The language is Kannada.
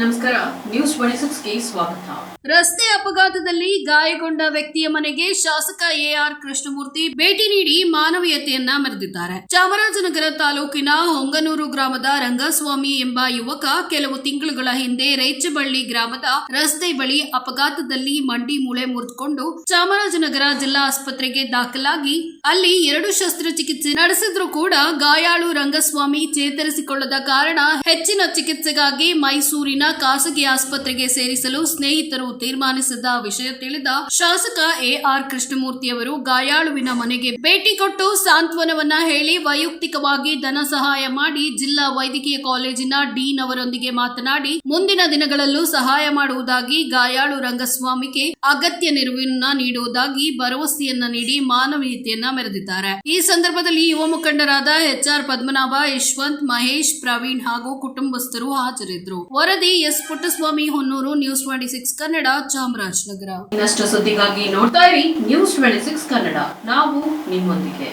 ನಮಸ್ಕಾರ ನ್ಯೂಸ್ ಸ್ವಾಗತ. ರಸ್ತೆ ಅಪಘಾತದಲ್ಲಿ ಗಾಯಗೊಂಡ ವ್ಯಕ್ತಿಯ ಮನೆಗೆ ಶಾಸಕ ಎಆರ್ ಕೃಷ್ಣಮೂರ್ತಿ ಭೇಟಿ ನೀಡಿ ಮಾನವೀಯತೆಯನ್ನ ಮೆರೆದಿದ್ದಾರೆ. ಚಾಮರಾಜನಗರ ತಾಲೂಕಿನ ಹೊಂಗನೂರು ಗ್ರಾಮದ ರಂಗಸ್ವಾಮಿ ಎಂಬ ಯುವಕ ಕೆಲವು ತಿಂಗಳುಗಳ ಹಿಂದೆ ರೈಚಬಳ್ಳಿ ಗ್ರಾಮದ ರಸ್ತೆ ಬಳಿ ಅಪಘಾತದಲ್ಲಿ ಮಂಡಿ ಮೂಳೆ ಮುರಿದುಕೊಂಡು ಚಾಮರಾಜನಗರ ಜಿಲ್ಲಾ ಆಸ್ಪತ್ರೆಗೆ ದಾಖಲಾಗಿ ಅಲ್ಲಿ ಎರಡು ಶಸ್ತ್ರಚಿಕಿತ್ಸೆ ನಡೆಸಿದ್ರೂ ಕೂಡ ಗಾಯಾಳು ರಂಗಸ್ವಾಮಿ ಚೇತರಿಸಿಕೊಳ್ಳದ ಕಾರಣ ಹೆಚ್ಚಿನ ಚಿಕಿತ್ಸೆಗಾಗಿ ಮೈಸೂರಿನ ಖಾಸಗಿ ಆಸ್ಪತ್ರೆಗೆ ಸೇರಿಸಲು ಸ್ನೇಹಿತರು ತೀರ್ಮಾನಿಸಿದ ವಿಷಯ ತಿಳಿದ ಶಾಸಕ ಎಆರ್ ಕೃಷ್ಣಮೂರ್ತಿ ಅವರು ಗಾಯಾಳುವಿನ ಮನೆಗೆ ಭೇಟಿ ಕೊಟ್ಟು ಸಾಂತ್ವನವನ್ನ ಹೇಳಿ ವೈಯಕ್ತಿಕವಾಗಿ ಧನ ಸಹಾಯ ಮಾಡಿ ಜಿಲ್ಲಾ ವೈದ್ಯಕೀಯ ಕಾಲೇಜಿನ ಡೀನ್ ಅವರೊಂದಿಗೆ ಮಾತನಾಡಿ, ಮುಂದಿನ ದಿನಗಳಲ್ಲೂ ಸಹಾಯ ಮಾಡುವುದಾಗಿ ಗಾಯಾಳು ರಂಗಸ್ವಾಮಿಗೆ ಅಗತ್ಯ ನೆರವನ್ನ ನೀಡುವುದಾಗಿ ಭರವಸೆಯನ್ನ ನೀಡಿ ಮಾನವೀಯತೆಯನ್ನ ಮೆರೆದಿದ್ದಾರೆ. ಈ ಸಂದರ್ಭದಲ್ಲಿ ಯುವ ಮುಖಂಡರಾದ ಎಚ್ಆರ್ ಪದ್ಮನಾಭ, ಯಶವಂತ್ ಮಹೇಶ್, ಪ್ರವೀಣ್ ಹಾಗೂ ಕುಟುಂಬಸ್ಥರು ಹಾಜರಿದ್ದರು. ವರದಿ S Puttaswamy Honnuru news twenty six Kannada, Chamarajanagar. ಇನ್ನಷ್ಟು ಸುದ್ದಿಗಾಗಿ ನೋಡ್ತಾ ಇರಿ ನ್ಯೂಸ್ ಟ್ವೆಂಟಿ ಸಿಕ್ಸ್ ಕನ್ನಡ. ನಾವು ನಿಮ್ಮೊಂದಿಗೆ.